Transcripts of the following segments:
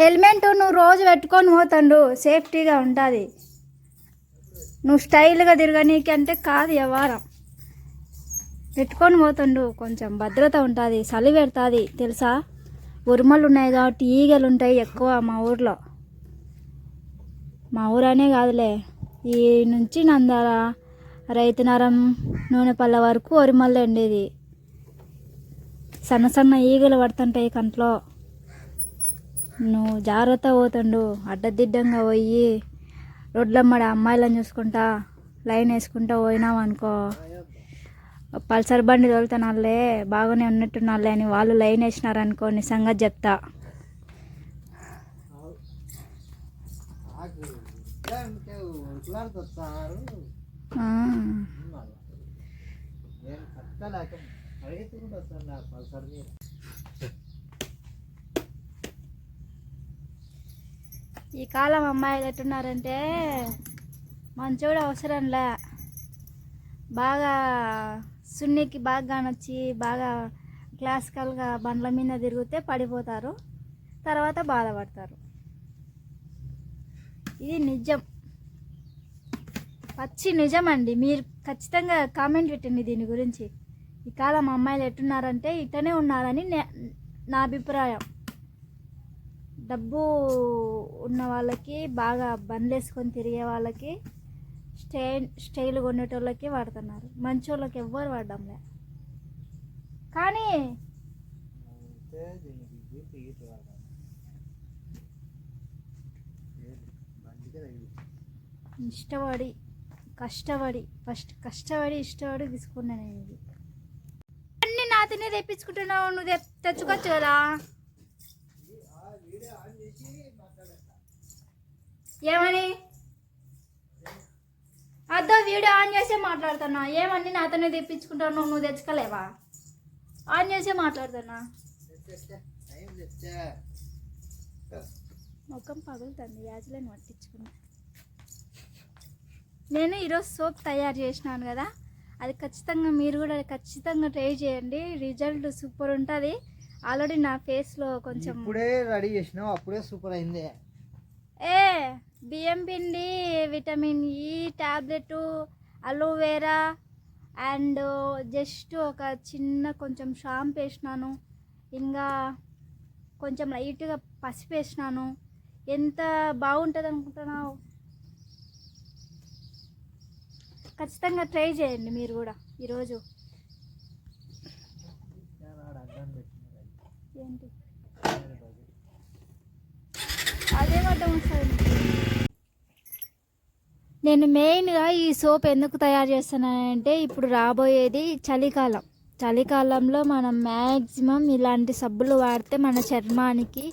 Helmet నువ్వు రోజు పెట్టుకొని పోతుండు. సేఫ్టీగా ఉంటుంది. నువ్వు స్టైల్గా తిరగనీకంటే కాదు వ్యవహారం. పెట్టుకొని పోతుండు. కొంచెం భద్రత ఉంటుంది చలి పెడుతుంది తెలుసా? ఉరుమలు ఉన్నాయి కాబట్టి ఈగలు ఉంటాయి ఎక్కువ మా ఊర్లో. మా ఊరనే కాదులే. ఈ నుంచి నందాల రైతునరం నూనెపల్ల వరకు ఉరిమల్లే ఉండేది సన్న సన్న ఈగలు పడుతుంటాయి కంట్లో. నువ్వు జాగ్రత్త పోతుండు. అడ్డదిడ్డంగా పోయి రోడ్లమ్మడ అమ్మాయిలను చూసుకుంటా లైన్ వేసుకుంటా పోయినావు అనుకో. పల్సర్ బండి తోలుతున్నాళ్ళే బాగానే ఉన్నట్టున్నాళ్ళే అని వాళ్ళు లైన్ వేసినారనుకో నీ సంగతి చెప్తా. పల్సర్ మీద. ఈ కాలం అమ్మాయిలు ఎట్టున్నారంటే మంచోడు అవసరంలా. బాగా సున్నికి బాగా కానొచ్చి బాగా క్లాసికల్గా బండ్ల మీద తిరిగితే పడిపోతారు తర్వాత బాధపడతారు. ఇది నిజం. పచ్చి నిజం అండి మీరు ఖచ్చితంగా కామెంట్ పెట్టండి దీని గురించి. ఈ కాలం అమ్మాయిలు ఎట్టున్నారంటే ఇతనే ఉన్నారని నా అభిప్రాయం. డబ్బు ఉన్న వాళ్ళకి బాగా బండ్లు వేసుకొని తిరిగే వాళ్ళకి స్టై స్టైల్ కొనేటోళ్ళకి వాడుతున్నారు. మంచోళ్ళకి ఎవ్వరు వాడడంలే. కానీ ఇష్టపడి కష్టపడి ఫస్ట్ కష్టపడి ఇష్టపడి తీసుకున్నా నేను ఇది. అన్ని నాతోనే తెప్పించుకుంటున్నావు నువ్వు తెచ్చుకోవచ్చు కదా? ఏమని? అద్దో వీడియో ఆన్ చేసే మాట్లాడుతున్నా. ఏమని నాతోనే తెప్పించుకుంటావు? నువ్వు నువ్వు తెచ్చుకోలేవా? ఆన్ చేసే మాట్లాడుతున్నా. ముఖం పగులుతుంది. యాజ్లను పట్టించుకున్నా. నేను ఈరోజు సోప్ తయారు చేసినాను కదా. అది ఖచ్చితంగా మీరు కూడా ఖచ్చితంగా ట్రై చేయండి. రిజల్ట్ సూపర్ ఉంటుంది. ఆల్రెడీ నా ఫేస్లో కొంచెం ఇప్పుడే రెడీ చేసినావు. అప్పుడే సూపర్ అయింది. ఏ బియ్యం పిండి vitamin E tablet aloe vera and just ఒక చిన్న కొంచెం షాంప్ వేసినాను. ఇంకా కొంచెం లైట్గా పసుపు వేసినాను. ఎంత బాగుంటుంది అనుకుంటున్నావు ఖచ్చితంగా ట్రై చేయండి మీరు కూడా ఈరోజు. ఏంటి? అదే అర్థం వస్తుంది నేను మెయిన్గా ఈ సోప్ ఎందుకు తయారు చేస్తున్నానంటే ఇప్పుడు రాబోయేది చలికాలం. చలికాలంలో మనం మ్యాక్సిమం ఇలాంటి సబ్బులు వాడితే మన చర్మానికి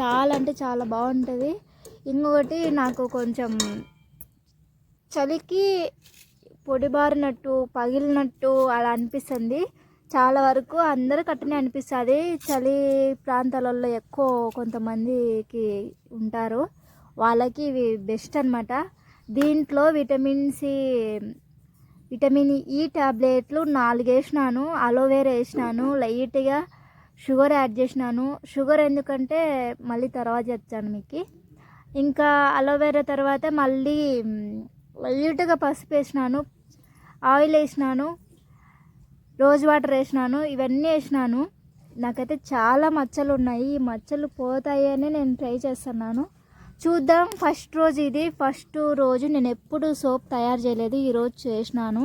చాలా అంటే చాలా బాగుంటుంది. ఇంకొకటి నాకు కొంచెం చలికి పొడిబారినట్టు పగిలినట్టు అలా అనిపిస్తుంది. చాలా వరకు అందరికి అట్టనే అనిపిస్తుంది. చలి ప్రాంతాలలో ఎక్కువ కొంతమందికి ఉంటారు. వాళ్ళకి ఇవి బెస్ట్ అనమాట దీంట్లో విటమిన్ సి విటమిన్ ఈ టాబ్లెట్లు నాలుగు వేసినాను అలోవేరా వేసినాను లైట్గా షుగర్ యాడ్ చేసినాను. షుగర్ ఎందుకంటే మళ్ళీ తర్వాత చెప్తాను మీకు. ఇంకా అలోవేరా తర్వాత మళ్ళీ లైట్గా పసుపు వేసినాను ఆయిల్ వేసినాను రోజ్ వాటర్ వేసినాను ఇవన్నీ వేసినాను. నాకైతే చాలా మచ్చలు ఉన్నాయి ఈ మచ్చలు పోతాయని నేను ట్రై చేస్తున్నాను. చూద్దాం. ఫస్ట్ రోజు ఇది. ఫస్ట్ రోజు నేను ఎప్పుడు సోప్ తయారు చేయలేదు. ఈరోజు చేసినాను.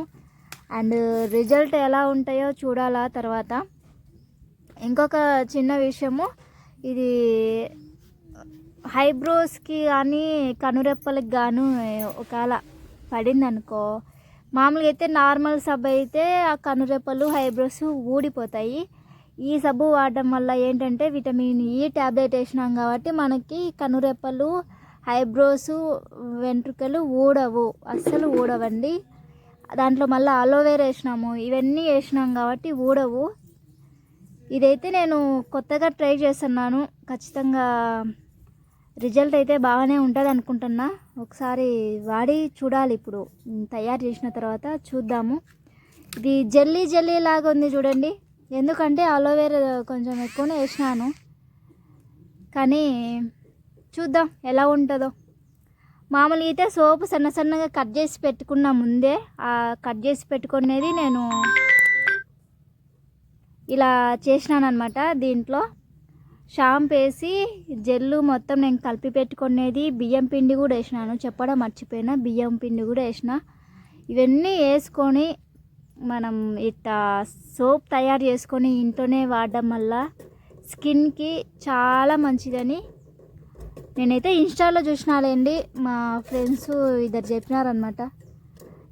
అండ్ రిజల్ట్ ఎలా ఉంటాయో చూడాలా తర్వాత. ఇంకొక చిన్న విషయము. ఇది హైబ్రోస్కి కానీ కనురెప్పలకి గాను ఒకవేళ పడింది అనుకో మామూలుగా అయితే నార్మల్ సబ్ అయితే ఆ కనురెప్పలు హైబ్రోస్ ఊడిపోతాయి. ఈ సబ్బు వాడడం వల్ల ఏంటంటే విటమిన్ ఈ ట్యాబ్లెట్ వేసినాం కాబట్టి మనకి కనురెప్పలు హైబ్రోస్ వెంట్రుకలు ఊడవు. అస్సలు ఊడవండి. దాంట్లో మళ్ళీ అలోవేరా వేసినాము. ఇవన్నీ వేసినాం కాబట్టి ఊడవు. ఇదైతే నేను కొత్తగా ట్రై చేస్తున్నాను. ఖచ్చితంగా రిజల్ట్ అయితే బాగానే ఉంటుంది అనుకుంటున్నా. ఒకసారి వాడి చూడాలి ఇప్పుడు. తయారు చేసిన తర్వాత చూద్దాము. ఇది జల్లీ జల్లీ లాగా ఉంది చూడండి. ఎందుకంటే అలోవేరా కొంచెం ఎక్కువనే వేసినాను. కానీ చూద్దాం ఎలా ఉంటుందో. మామూలుగా అయితే సోపు సన్న సన్నగా కట్ చేసి పెట్టుకున్న ముందే కట్ చేసి పెట్టుకునేది నేను ఇలా చేసినాను అనమాట దీంట్లో. షాంపూ వేసి జెల్లు మొత్తం నేను కలిపి పెట్టుకునేది బియ్యం పిండి కూడా వేసినాను. చెప్పడం మర్చిపోయినా బియ్యం పిండి కూడా వేసిన. ఇవన్నీ వేసుకొని మనం ఇట్లా సోప్ తయారు చేసుకొని ఇంట్లోనే వాడడం వల్ల స్కిన్కి చాలా మంచిదని నేనైతే ఇన్స్టాలో చూసినాలేండి. మా ఫ్రెండ్స్ ఇద్దరు చెప్పినారనమాట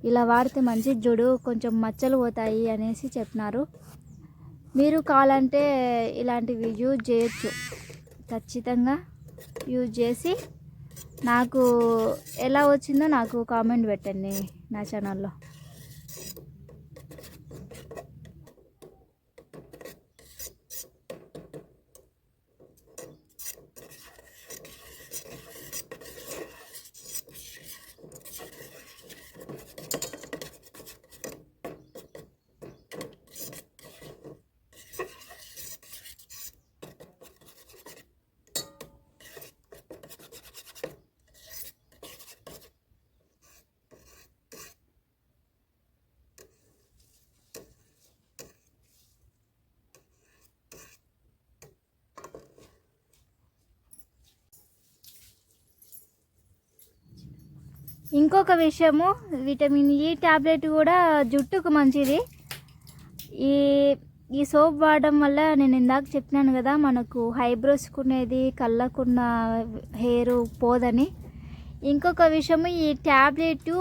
ఇలా వాడితే మంచిది చూడు కొంచెం మచ్చలు పోతాయి అనేసి చెప్పినారు. మీరు కావాలంటే ఇలాంటివి యూజ్ చేయొచ్చు. ఖచ్చితంగా యూజ్ చేసి నాకు ఎలా వచ్చిందో నాకు కామెంట్ పెట్టండి నా ఛానల్లో. ఇంకొక విషయము విటమిన్ ఈ ట్యాబ్లెట్ కూడా జుట్టుకు మంచిది. ఈ ఈ సోప్ వాడడం వల్ల నేను ఇందాక చెప్పినాను కదా మనకు హైబ్రోస్కునేది కళ్ళకున్న హెయిర్ పోదని. ఇంకొక విషయము ఈ ట్యాబ్లెట్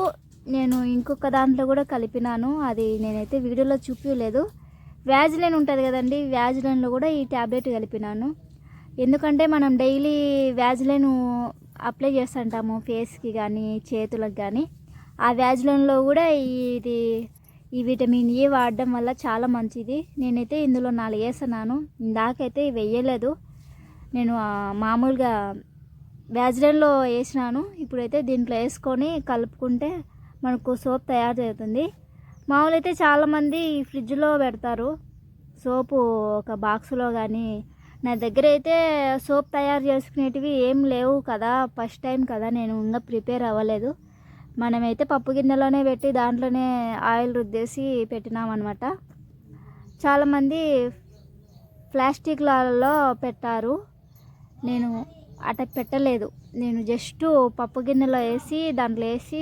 నేను ఇంకొక దాంట్లో కూడా కలిపినాను. అది నేనైతే వీడియోలో చూపించలేదు వ్యాజిలైన్ ఉంటుంది కదండి వ్యాజిలైన్లో కూడా ఈ ట్యాబ్లెట్ కలిపినాను. ఎందుకంటే మనం డైలీ వ్యాజిలైన్ అప్లై చేస్తుంటాము ఫేస్కి కానీ చేతులకు కానీ. ఆ వ్యాజ్లంలో కూడా ఇది ఈ విటమిన్ ఈ వాడడం వల్ల చాలా మంచిది. నేనైతే ఇందులో నాలుగు వేస్తున్నాను. ఇందాకైతే వేయలేదు. నేను మామూలుగా వ్యాజిలైన్లో వేసినాను. ఇప్పుడైతే దీంట్లో వేసుకొని కలుపుకుంటే మనకు సోప్ తయారు అవుతుంది మామూలు అయితే చాలామంది ఫ్రిడ్జ్లో పెడతారు. సోపు ఒక బాక్స్లో కానీ నా దగ్గర అయితే సోప్ తయారు చేసుకునేటివి ఏం లేవు కదా ఫస్ట్ టైం కదా నేను ఇంకా ప్రిపేర్ అవ్వలేదు. మనమైతే పప్పు గిన్నెలోనే పెట్టి దాంట్లోనే ఆయిల్ రుద్దేసి పెట్టినామన్నమాట. చాలామంది ప్లాస్టిక్లలో పెట్టారు. నేను అట పెట్టలేదు. నేను జస్ట్ పప్పు గిన్నెలో వేసి దాంట్లో వేసి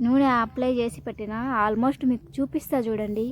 నూనె అప్లై చేసి పెట్టిన. ఆల్మోస్ట్ మీకు చూపిస్తా చూడండి.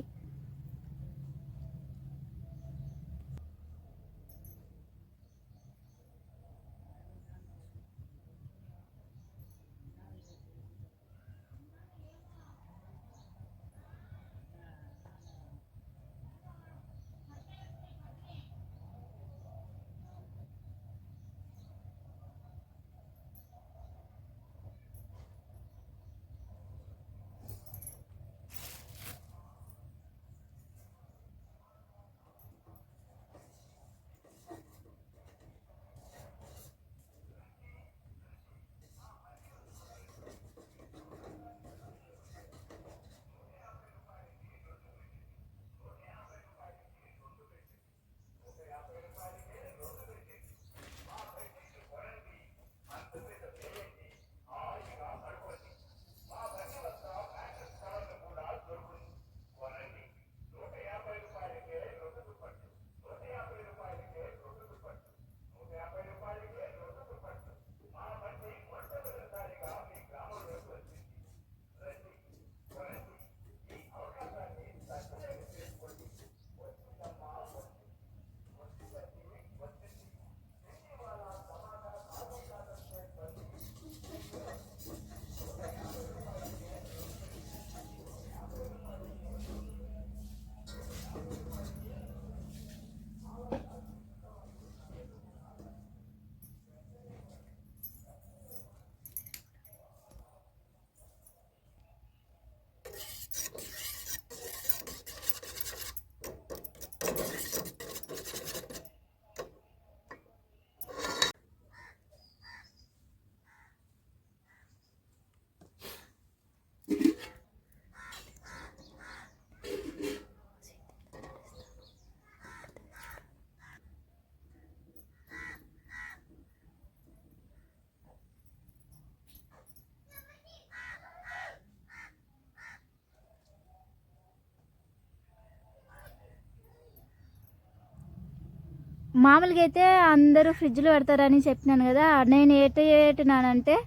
మామూలుగా అయితే అందరూ ఫ్రిడ్జ్లో పెడతారని చెప్పినాను కదా నేను ఏటేటినానంటే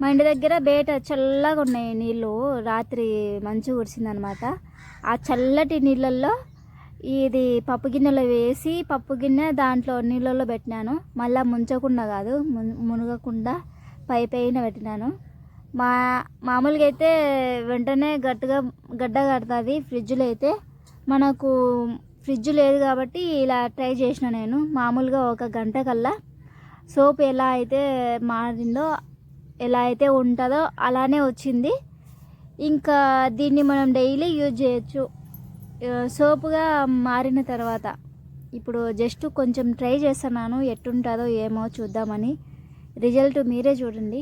మా ఇంటి దగ్గర బయట చల్లగా ఉన్నాయి నీళ్ళు. రాత్రి మంచు కురిసిందనమాట. ఆ చల్లటి నీళ్ళల్లో ఇది పప్పు గిన్నెలో వేసి పప్పు గిన్నె దాంట్లో నీళ్ళల్లో పెట్టినాను. మళ్ళీ ముంచకుండా కాదు మున్- మునగకుండా పై పైన పెట్టినాను. మా మామూలుగా అయితే వెంటనే గట్టిగా గడ్డ కడుతుంది ఫ్రిడ్జ్లో అయితే. మనకు ఫ్రిడ్జ్ లేదు కాబట్టి ఇలా ట్రై చేసిన నేను. మామూలుగా ఒక గంట కల్లా సోప్ ఎలా అయితే మారిందో ఎలా అయితే ఉంటుందో అలానే వచ్చింది. ఇంకా దీన్ని మనం డైలీ యూజ్ చేయొచ్చు. సోపుగా మారిన తర్వాత ఇప్పుడు జస్ట్ కొంచెం ట్రై చేస్తున్నాను. ఎట్టుంటుందో ఏమో చూద్దామని. రిజల్ట్ మీరే చూడండి.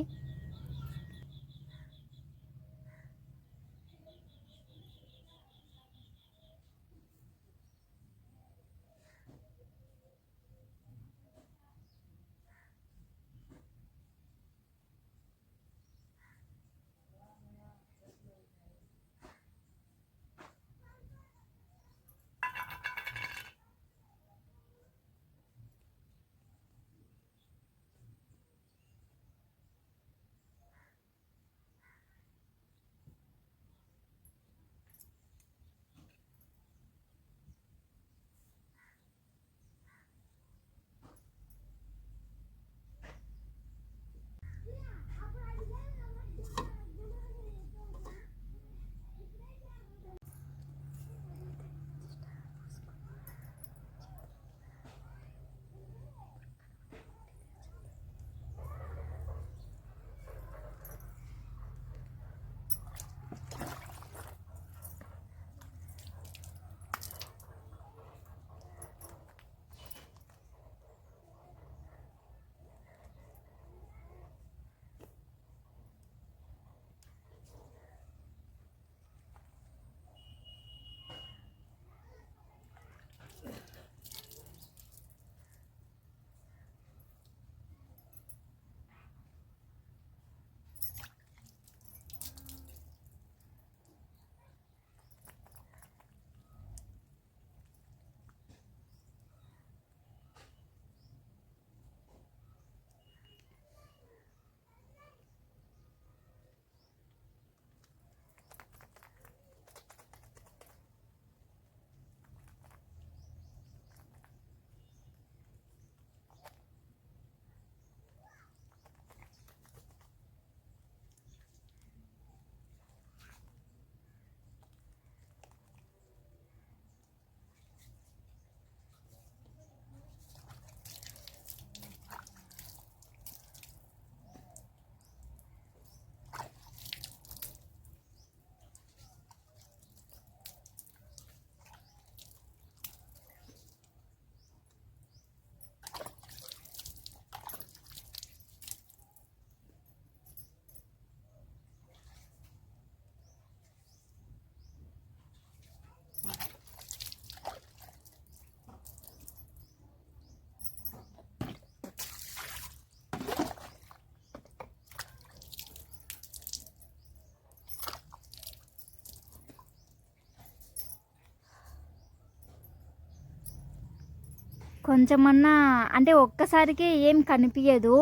కొంచెమన్నా అంటే ఒక్కసారికి ఏం కనిపించదు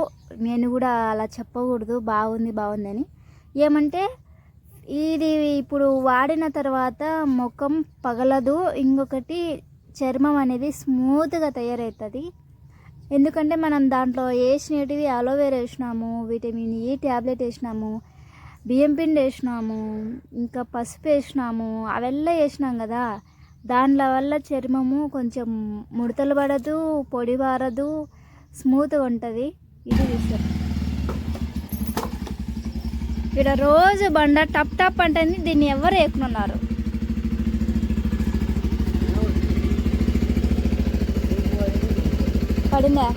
నేను కూడా అలా చెప్పకూడదు. బాగుంది బాగుంది అని ఏమంటే ఇది ఇప్పుడు వాడిన తర్వాత ముఖం పగలదు. ఇంకొకటి చర్మం అనేది స్మూత్గా తయారవుతుంది. ఎందుకంటే మనం దాంట్లో వేసినటివి అలోవేరా వేసినాము విటమిన్ ఈ ట్యాబ్లెట్ వేసినాము బియ్యం పిండి వేసినాము ఇంకా పసుపు వేసినాము అవెల్లా వేసినాం కదా. దానిల వల్ల చర్మము కొంచెం ముడతలు పడదు పొడి పారదు స్మూత్గా ఉంటుంది. ఇది విషయం. ఇక్కడ రోజు బండ టప్ టప్ అంటుంది దీన్ని ఎవరు ఎక్కుతున్నారు పడిందా?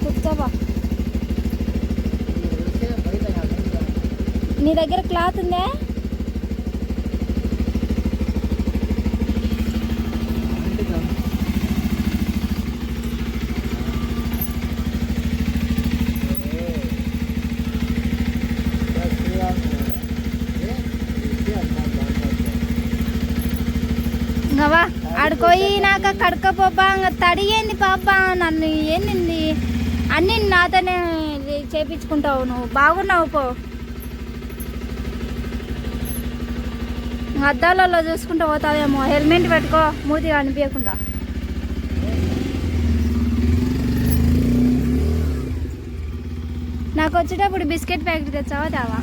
కూర్చోవా? నీ దగ్గర క్లాత్ ఉందా? ఆడుకోయి నాకు కడకపోపా ఇంకా తడిగేంది పాప నన్ను ఏంది అన్ని నాతోనే చేపించుకుంటావు నువ్వు. బాగున్నావు పో. అద్దాలలో చూసుకుంటూ పోతావేమో. హెల్మెట్ పెట్టుకో మూతిగా అనిపించకుండా నాకు వచ్చేటప్పుడు బిస్కెట్ ప్యాకెట్ తెచ్చావా తావా?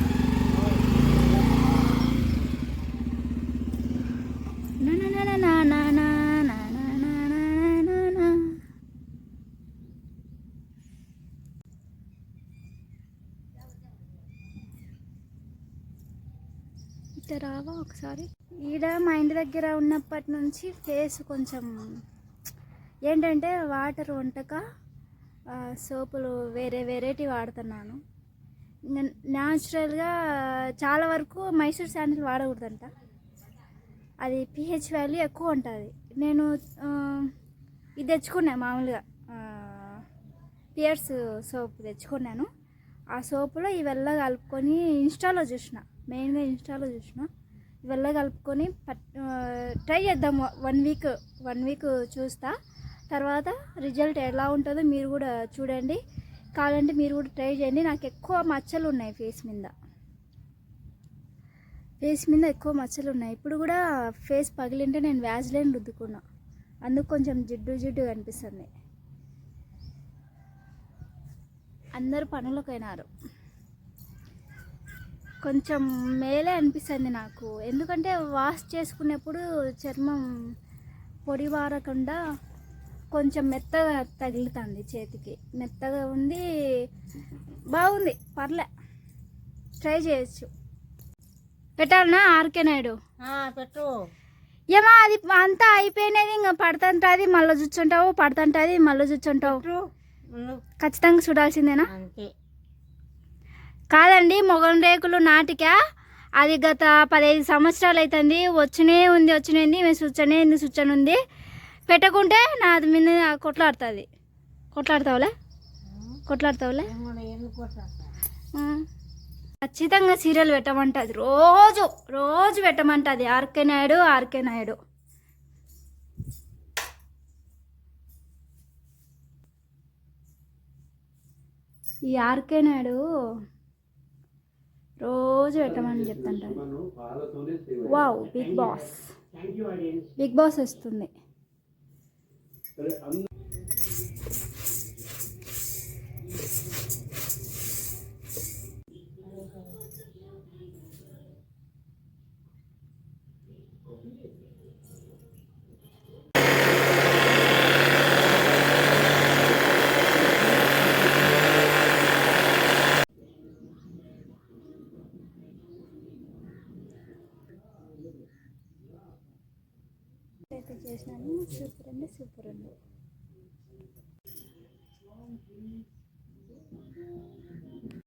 ఒకసారి. ఈడ మా ఇంటి దగ్గర ఉన్నప్పటి నుంచి ఫేస్ కొంచెం ఏంటంటే వాటర్ వంటక సోపులు వేరే వెరైటీ వాడుతున్నాను. న్యాచురల్గా చాలా వరకు మైసూర్ శాండిల్ వాడకూడదంట. అది పిహెచ్ వాల్యూ ఎక్కువ ఉంటుంది. నేను ఇది తెచ్చుకున్నాను మామూలుగా పియర్స్ సోప్ తెచ్చుకున్నాను. ఆ సోపులో ఇవెల్ల కలుపుకొని ఇన్స్టాలో చూసిన మెయిన్గా ఇన్స్టాలో చూసిన. ఇవెల్ల కలుపుకొని పట్ ట్రై చేద్దాం. వన్ వీక్ వన్ వీక్ చూస్తా. తర్వాత రిజల్ట్ ఎలా ఉంటుందో మీరు కూడా చూడండి. కావాలంటే మీరు కూడా ట్రై చేయండి. నాకు ఎక్కువ మచ్చలు ఉన్నాయి ఫేస్ మీద. ఫేస్ మీద ఎక్కువ మచ్చలు ఉన్నాయి. ఇప్పుడు కూడా ఫేస్ పగిలింటే నేను వ్యాజ్లైన్ రుద్దుకున్నా. అందుకు కొంచెం జిడ్డు జిడ్డు కనిపిస్తుంది అందరూ పనులకు అయినారు కొంచెం మేలే అనిపిస్తుంది నాకు. ఎందుకంటే వాష్ చేసుకునేప్పుడు చర్మం పొడి వారకుండా కొంచెం మెత్తగా తగులుతుంది చేతికి. మెత్తగా ఉంది బాగుంది. పర్లే. ట్రై చేయొచ్చు. పెట్టాలనా ఆర్కే నాయుడు పెట్టు. ఏమా అది అంతా అయిపోయినది ఇంకా పడుతుంటుంది మళ్ళీ చూచుంటావు పడుతుంటుంది మళ్ళీ చూచుంటావు ఖచ్చితంగా చూడాల్సిందేనా? అంతే. కాదండి మొగం రేకులు నాటిక. అది గత పదహైదు సంవత్సరాలు అవుతుంది వచ్చినే ఉంది వచ్చినే ఉంది. మేము సుచ్చనే ఉంది సుచ్చని ఉంది. పెట్టకుంటే నా అది మీద కొట్లాడుతుంది. కొట్లాడతావులే? కొట్లాడతావులే? ఖచ్చితంగా సీరియల్ పెట్టమంటుంది. రోజు రోజు పెట్టమంటుంది. RK Naidu RK Naidu. ఈ ఆర్కే నాయుడు రోజు పెట్టమని చెప్తుంటాడు wow Bigg Boss Bigg Boss వస్తుంది. sorprende su.